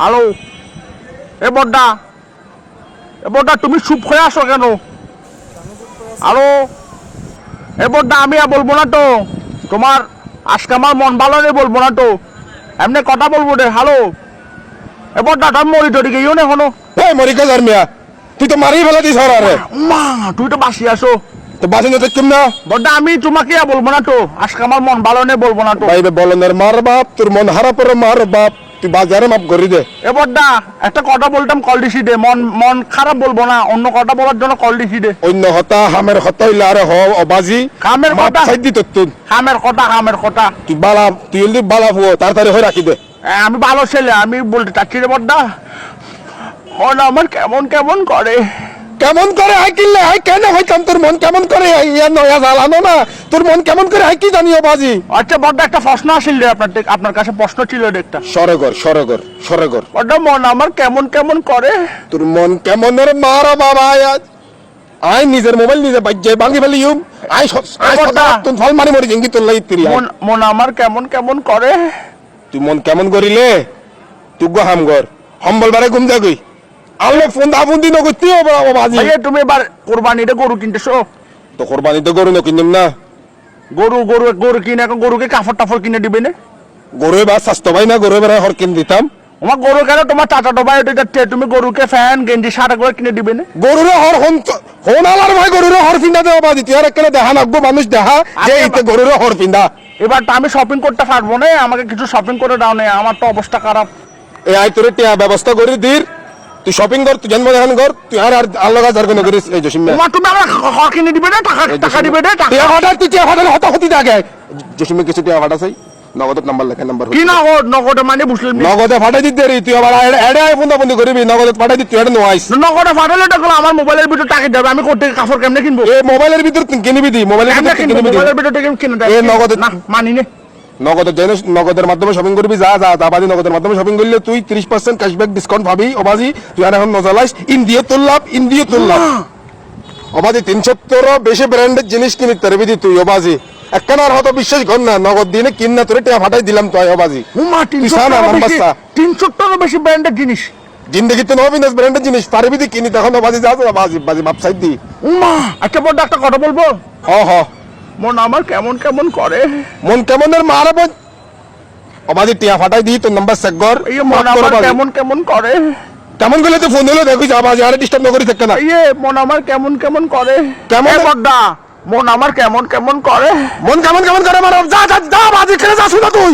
Hello এ বড্ডা এ বড্ডা তুমি চুপ হয়ে আসো কেন? হ্যালো এ বড্ডা আমি আর বলব না তো। তোমার আজকে আমার মন ভালো নেই বলব না তো। এমনি কথা বলব রে হ্যালো এ বড্ডা তুমি মরি টরি গেও না এখনও। এই মরি মরিকা জারমিয়া তুই তো মারি ফেলা দিস হরারে মা তুই তো বাসি আসো তো বাসি না দেখুম না? বড্ডা আমি তোমাকে আর বলব না তো। আজকে আমার মন ভালো নেই বলব না তো। ভাইবে বলনের মার বাপ তোর মন হারা পরে মার বাপ। তুই বাজারে মাপ করি দে। এ বড্ডা একটা কথা বলতাম কল দিছি দে। মন মন খারাপ বলব না অন্য কথা বলার জন্য কল দিছি দে। অন্য হতা হামের হতা হইলে আরে হ অবাজি। হামের মাপ কথা? সাইড দি তোর হামের কথা হামের কথা। তুই বালা তুই যদি বালা ফুয়ো তাড়াতাড়ি হয়ে রাখি দে। এ, আমি ভালো ছেলে আমি বলতে চাচ্ছি রে বড্ডা। মন আমার কেমন কেমন করে? কেমন করে হাই কিনলে হাই কেন হইতাম? তোর মন কেমন করে ইয়া নয়া জ্বালানো না? তোর মন কেমন করে হাই কি জানিও বাজি? আচ্ছা বড্ডা একটা প্রশ্ন আসিল রে আপনার আপনার কাছে প্রশ্ন ছিল রে একটা। সরগর সরগর সরগর। বড্ডা মন আমার কেমন কেমন করে? তোর মন কেমন রে মারা বাবা আজ আই নিজের মোবাইল নিজে বাজ্যে ভাঙি ফেলি ইউম। আই তুই ফল মারি মরি জিঙ্গি তোর লাগি তিরি মন মন আমার কেমন কেমন করে? তুই মন কেমন করিলে? তুই গো হাম গর সম্বল বারে ঘুম যা আল্লাহ ফোন দা ফোন দিন করতে হবে বাবা বাজি। ভাইয়া তুমি এবার কোরবানিতে গরু কিনতেছো তো কোরবানি তো গরু না কিনিম না। গরু গরু গরু কিনে এখন গরুকে কাপড় টাফড় কিনে দিবে না। গরু বা স্বাস্থ্য ভাই না গরু বেড়া হর কিন দিতাম। আমার গরু কেন তোমার চাচা ডবাই ওটা তুমি গরুকে ফ্যান গেঞ্জি সারা করে কিনে দিবে না। গরুরে হর হন হন আলার ভাই গরুরে হর পিন্দা দেওয়া বাজি। তুই আর এখানে দেখা নাকবো মানুষ দেখা যে আচ্ছা, ইতে গরুরে হর পিন্দা এবার তো আমি শপিং করতে পারব না আমাকে কিছু শপিং করে দাও না আমার তো অবস্থা খারাপ। এই আই তোরে ব্যবস্থা করি দির। তুই শপিং কর তুই জন্ম দেখান কর তুই আর আর আল্লাহ গাছ আর কোনো করিস এই জসিম। তোমার তুমি আমার কিনে দিবে না টাকা এই টাকা দিবে না। টাকা ফাটার তুই টিয়া ফাটার হতা হতি থাকে। জসিমে কিছু টিয়া ফাটা চাই। নগদ নাম্বার লেখা নাম্বার কি নগদ? নগদে মানে বুঝলেন? নগদে ফাটাই দিতে রে তুই আবার এড়ে আই ফোন বন্ধ করবি নগদে ফাটাই দিতে এড়ে নোয়াইস। নগদে ফাটালে টাকা আমার মোবাইলের ভিতরে টাকা দেবে আমি থেকে কাপড় কেমনে কিনবো? এই মোবাইলের ভিতর তুই কিনবি দি মোবাইলের ভিতর তুই কিনবো? কিনবি দি মোবাইলের ভিতরে থেকে কিনে দেয়। এ নগদে- না মানি নে নগদের জেনে নগদের মাধ্যমে শপিং করবি যা যা দাবাদি নগদের মাধ্যমে শপিং করলে তুই তিরিশ পার্সেন্ট ক্যাশব্যাক ডিসকাউন্ট পাবি। অবাজি তুই আর এখন নজলাইস তোর লাভ ইন্ডিয়া তোর লাভ অবাজি তিনশোত্তরও বেশি ব্র্যান্ডের জিনিস কিনি তারবি দি তুই অবাজি একখান আর হয়তো বিশ্বাস কর না নগদ দিনে কিন তোরে টিয়া ফাটাই দিলাম তুই অবাজি বেশি ব্র্যান্ডের জিনিস। জিন্দগি তো নবি না ব্র্যান্ডের জিনিস। পারবি দি কিনি তখন অবাজি যা যা বাজি বাজি সাইড দি। উমা আচ্ছা বড় একটা কথা বলব? হ হ। মন আমার কেমন কেমন করে? মন কেমনের মারাব অবাদি টিয়া ফাটাই দি তোর নাম্বার সেগর এই মন আমার কেমন কেমন করে? কেমন গেলে তো ফোন হলো দেখো আবাজি আরে ডিস্টার্ব না করি থাকে না। ইয়ে মন আমার কেমন কেমন করে? কেমন? বড়দা মন আমার কেমন কেমন করে? মন কেমন কেমন করে মারব যা যা যা বাজি খেলে যা শুনা তুই।